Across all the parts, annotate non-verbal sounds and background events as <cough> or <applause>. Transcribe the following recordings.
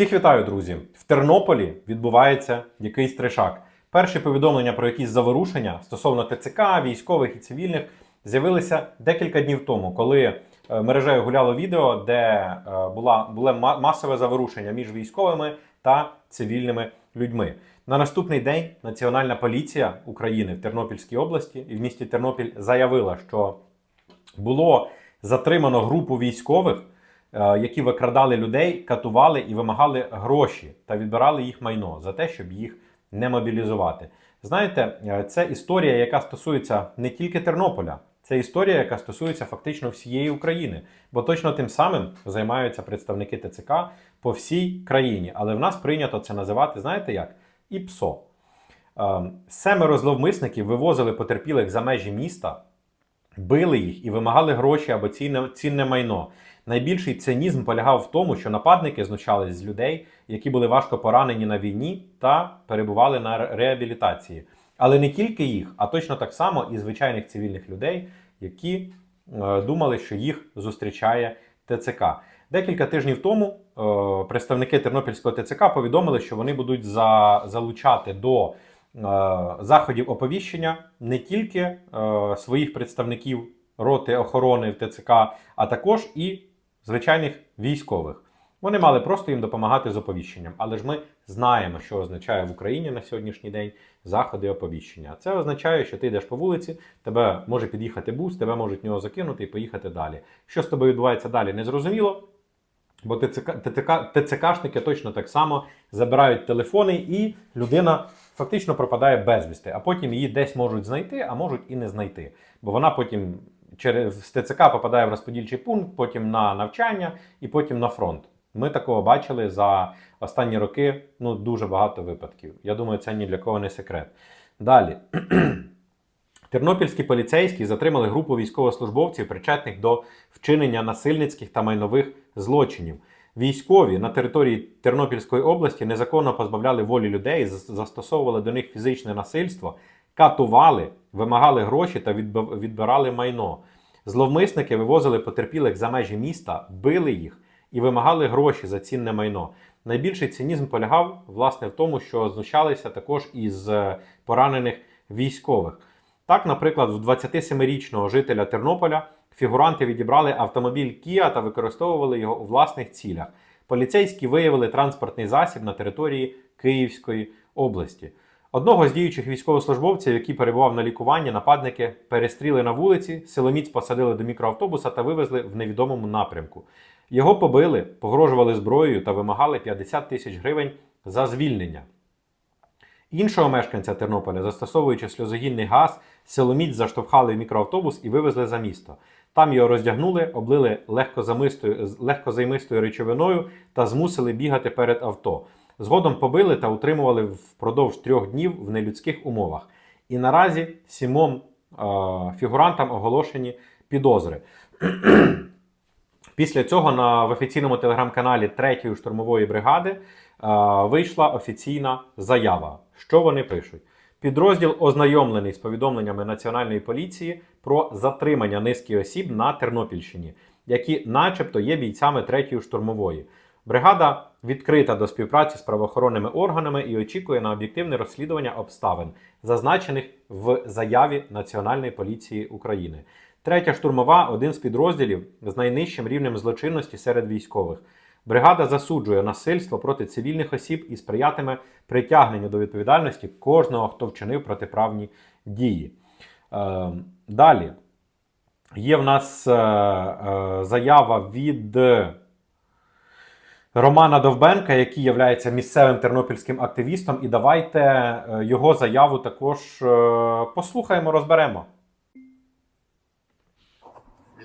Всіх вітаю, друзі! В Тернополі відбувається якийсь трешак. Перші повідомлення про якісь заворушення стосовно ТЦК, військових і цивільних з'явилися декілька днів тому, коли е, мережею гуляло відео, де е, була, було масове заворушення між військовими та цивільними людьми. На наступний день Національна поліція України в Тернопільській області і в місті Тернопіль заявила, що було затримано групу військових, які викрадали людей, катували і вимагали гроші та відбирали їх майно за те, щоб їх не мобілізувати. Знаєте, е, це історія, яка стосується не тільки Тернополя, це історія, яка стосується фактично всієї України, бо точно тим самим займаються представники ТЦК по всій країні. Але в нас прийнято це називати, знаєте як? ІПСО. Е, Семеро зловмисників вивозили потерпілих за межі міста, били їх і вимагали гроші або цінне, цінне майно. Найбільший цинізм полягав в тому, що нападники знущались з людей, які були важко поранені на війні та перебували на реабілітації. Але не тільки їх, а точно так само і звичайних цивільних людей, які е, думали, що їх зустрічає ТЦК. Декілька тижнів тому е, представники Тернопільського ТЦК повідомили, що вони будуть за, залучати до заходів оповіщення не тільки е, своїх представників роти охорони в ТЦК, а також і звичайних військових. Вони мали просто їм допомагати з оповіщенням. Але ж ми знаємо, що означає в Україні на сьогоднішній день заходи оповіщення. Це означає, що ти йдеш по вулиці, тебе може під'їхати бус, тебе можуть нього закинути і поїхати далі. Що з тобою відбувається далі, незрозуміло. Бо ТЦК, ТЦК, ТЦКшники точно так само забирають телефони, і людина фактично пропадає безвісти. А потім її десь можуть знайти, а можуть і не знайти. Бо вона потім через ТЦК попадає в розподільчий пункт, потім на навчання і потім на фронт. Ми такого бачили за останні роки ну, дуже багато випадків. Я думаю, це ні для кого не секрет. Далі. <clears throat> Тернопільські поліцейські затримали групу військовослужбовців, причетних до вчинення насильницьких та майнових злочинів. Військові на території Тернопільської області незаконно позбавляли волі людей, застосовували до них фізичне насильство, катували, вимагали гроші та відбирали майно. Зловмисники вивозили потерпілих за межі міста, били їх і вимагали гроші за цінне майно. Найбільший цинізм полягав власне в тому, що знущалися також із е, поранених військових. Так, наприклад, в 27-річного жителя Тернополя фігуранти відібрали автомобіль Kia та використовували його у власних цілях. Поліцейські виявили транспортний засіб на території Київської області. Одного з діючих військовослужбовців, який перебував на лікуванні, нападники перестріли на вулиці, силоміць посадили до мікроавтобуса та вивезли в невідомому напрямку. Його побили, погрожували зброєю та вимагали 50 тисяч гривень за звільнення. Іншого мешканця Тернополя, застосовуючи сльозогінний газ, силоміць заштовхали в мікроавтобус і вивезли за місто. Там його роздягнули, облили легкозамистою, з- легкозаймистою речовиною та змусили бігати перед авто. Згодом побили та утримували впродовж трьох днів в нелюдських умовах. І наразі сімом е, фігурантам оголошені підозри. <clears throat> Після цього на в офіційному телеграм-каналі 3-ї штурмової бригади е, вийшла офіційна заява. Що вони пишуть? Підрозділ ознайомлений з повідомленнями Національної поліції про затримання низки осіб на Тернопільщині, які, начебто, є бійцями 3-ї штурмової. Бригада відкрита до співпраці з правоохоронними органами і очікує на об'єктивне розслідування обставин, зазначених в заяві Національної поліції України. Третя штурмова один з підрозділів з найнижчим рівнем злочинності серед військових. Бригада засуджує насильство проти цивільних осіб і сприятиме притягненню до відповідальності кожного, хто вчинив протиправні дії. Е, далі є в нас е, е, заява від Романа Довбенка, який є місцевим тернопільським активістом. І давайте е, його заяву також е, послухаємо, розберемо.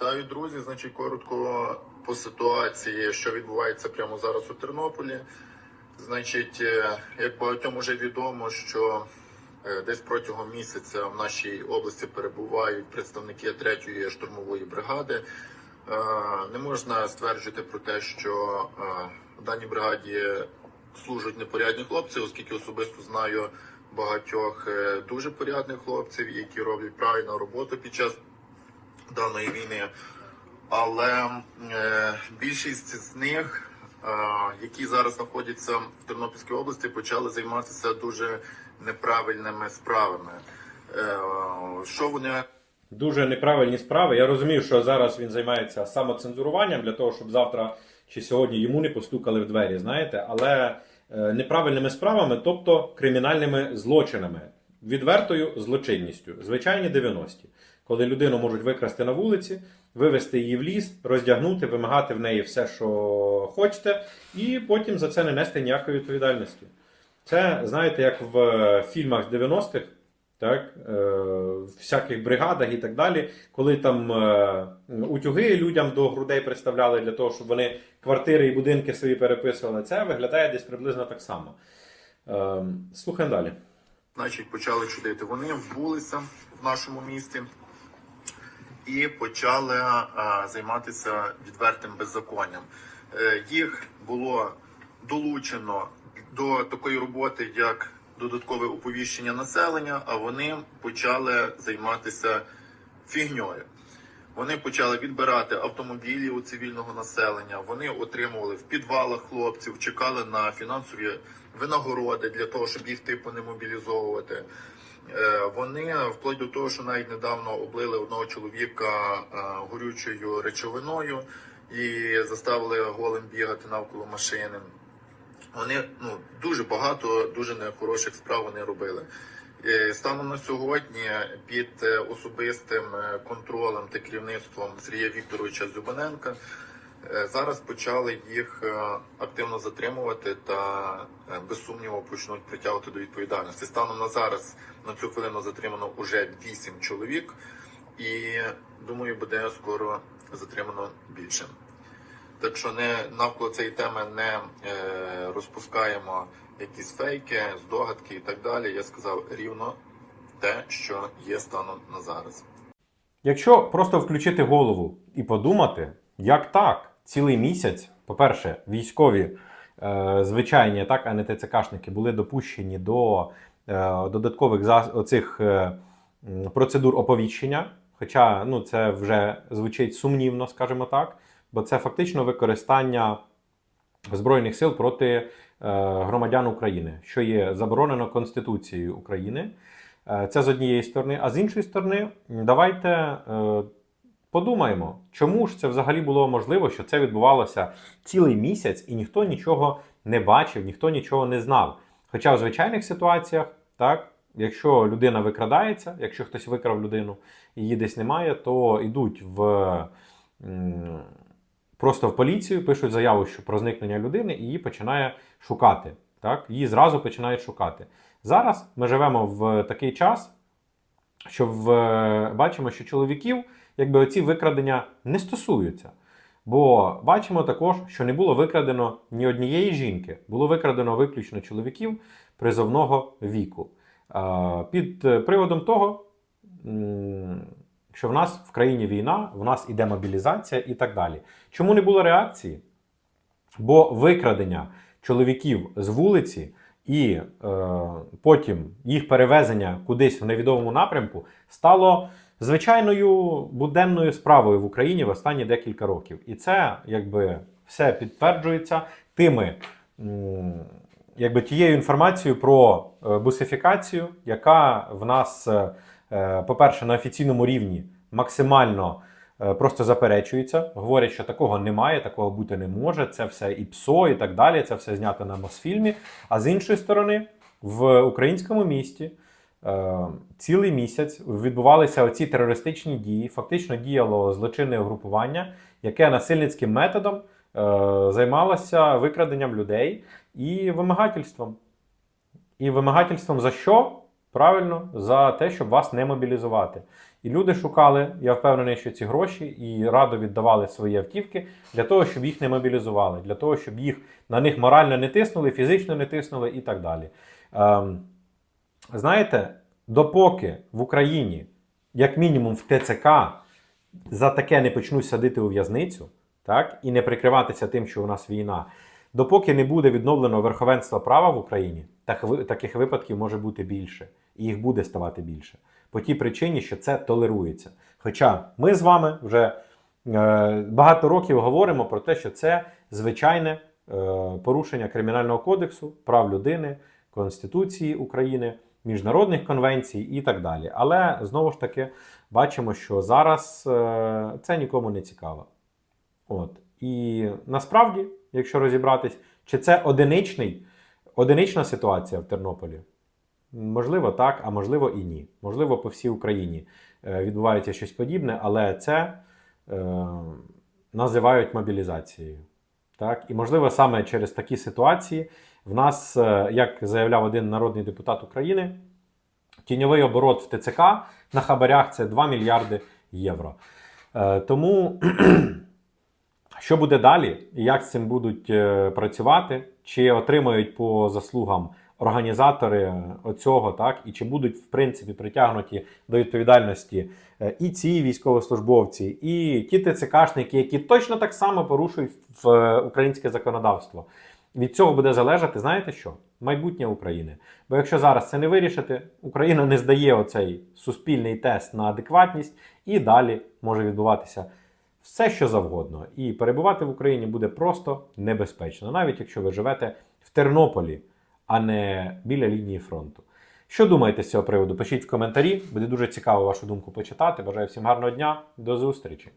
Вітаю, друзі. Значить, коротко по ситуації, що відбувається прямо зараз у Тернополі. Значить, е, як багатьом уже відомо, що е, десь протягом місяця в нашій області перебувають представники третьої штурмової бригади. Е, Не можна стверджувати про те, що в даній бригаді служать непорядні хлопці, оскільки особисто знаю багатьох дуже порядних хлопців, які роблять правильну роботу під час даної війни. Але е, більшість з них які зараз знаходяться в Тернопільській області, почали займатися дуже неправильними справами. Е, Що вони Дуже неправильні справи. Я розумію, що зараз він займається самоцензуруванням для того, щоб завтра чи сьогодні йому не постукали в двері, знаєте, але е, неправильними справами, тобто кримінальними злочинами, відвертою злочинністю, звичайні 90-ті, коли людину можуть викрасти на вулиці, вивезти її в ліс, роздягнути, вимагати в неї все, що хочете, і потім за це не нести ніякої відповідальності. Це знаєте, як в е, фільмах з 90-х, так, е, всяких бригадах і так далі, коли там е, утюги людям до грудей представляли для того, щоб вони квартири і будинки свої переписували. Це виглядає десь приблизно так само. Е, слухаємо далі. Значить, почали чудити? Вони вбулися в нашому місті і почали е, займатися відвертим беззаконням. Е, їх було долучено до такої роботи, як додаткове оповіщення населення, а вони почали займатися фігньою. Вони почали відбирати автомобілі у цивільного населення. Вони отримували в підвалах хлопців, чекали на фінансові винагороди для того, щоб їх типу не мобілізовувати. Е, Вони вплоть до того, що навіть недавно облили одного чоловіка е, горючою речовиною і заставили голим бігати навколо машини. Вони ну дуже багато дуже нехороших справ вони робили. Е, Станом на сьогодні під особистим контролем та керівництвом Сергія Вікторовича Зюбаненка зараз почали їх е, активно затримувати та е, без сумніву почнуть притягувати до відповідальності. Станом на зараз на цю хвилину затримано уже 8 чоловік, і думаю, буде скоро затримано більше. Так що не навколо цієї теми не е, розпускаємо якісь фейки, здогадки і так далі. Я сказав рівно те, що є станом на зараз. Якщо просто включити голову і подумати, як так, цілий місяць, по-перше, військові е, звичайні, так, а не ТЦКшники, були допущені до е, додаткових зас... оцих е, процедур оповіщення. Хоча ну, це вже звучить сумнівно, скажімо так, бо це фактично використання Збройних сил проти громадян України, що є заборонено Конституцією України. Це з однієї сторони. А з іншої сторони, давайте подумаємо, чому ж це взагалі було можливо, що це відбувалося цілий місяць, і ніхто нічого не бачив, ніхто нічого не знав. Хоча в звичайних ситуаціях, так, якщо людина викрадається, якщо хтось викрав людину її десь немає, то йдуть в. Просто в поліцію пишуть заяву що про зникнення людини, і її починає шукати. Так? Її зразу починають шукати. Зараз ми живемо в такий час, що в, бачимо, що чоловіків якби оці викрадення не стосуються. Бо бачимо також, що не було викрадено ні однієї жінки, було викрадено виключно чоловіків призовного віку. Під е, приводом того, що в нас в країні війна, в нас іде мобілізація і так далі. Чому не було реакції? Бо викрадення чоловіків з вулиці і е, потім їх перевезення кудись в невідомому напрямку стало звичайною буденною справою в Україні в останні декілька років. І це якби все підтверджується тими. Якби тією інформацією про е, бусифікацію, яка в нас, е, е, по-перше, на офіційному рівні максимально просто заперечується. Говорять, що такого немає, такого бути не може. Це все і ПСО, і так далі. Це все знято на Мосфільмі. А з іншої сторони, в українському місті цілий місяць відбувалися оці терористичні дії. Фактично діяло злочинне угрупування, яке насильницьким методом е, займалося викраденням людей і вимагательством. І вимагательством за що? Правильно, за те, щоб вас не мобілізувати. І люди шукали, я впевнений, що ці гроші і радо віддавали свої автівки для того, щоб їх не мобілізували, для того, щоб їх на них морально не тиснули, фізично не тиснули і так далі. Ем, знаєте, допоки в Україні, як мінімум в ТЦК, за таке не почнуть садити у в'язницю, так, і не прикриватися тим, що у нас війна, допоки не буде відновлено верховенство права в Україні, так, таких випадків може бути більше, і їх буде ставати більше. По тій причині, що це толерується. Хоча ми з вами вже е, багато років говоримо про те, що це звичайне порушення Кримінального кодексу, прав людини, Конституції України, міжнародних конвенцій і так далі. Але знову ж таки бачимо, що зараз е, це нікому не цікаво. От. І насправді, якщо розібратись, чи це одиничний, одинична ситуація в Тернополі? Можливо, так, а можливо і ні. Можливо, по всій Україні е, відбувається щось подібне, але це е, називають мобілізацією. Так? І можливо, саме через такі ситуації в нас, е, як заявляв один народний депутат України, тіньовий оборот в ТЦК на хабарях це 2 мільярди євро. Е, тому <clears throat> що буде далі, і як з цим будуть е, працювати, чи отримають по заслугам організатори оцього, так, і чи будуть в принципі притягнуті до відповідальності і ці військовослужбовці, і ті ТЦКшники, які точно так само порушують в українське законодавство. Від цього буде залежати, знаєте що? Майбутнє України. Бо якщо зараз це не вирішити, Україна не здає оцей суспільний тест на адекватність, і далі може відбуватися все, що завгодно. І перебувати в Україні буде просто небезпечно, навіть якщо ви живете в Тернополі, а не біля лінії фронту. Що думаєте з цього приводу? Пишіть в коментарі, буде дуже цікаво вашу думку почитати. Бажаю всім гарного дня, до зустрічі!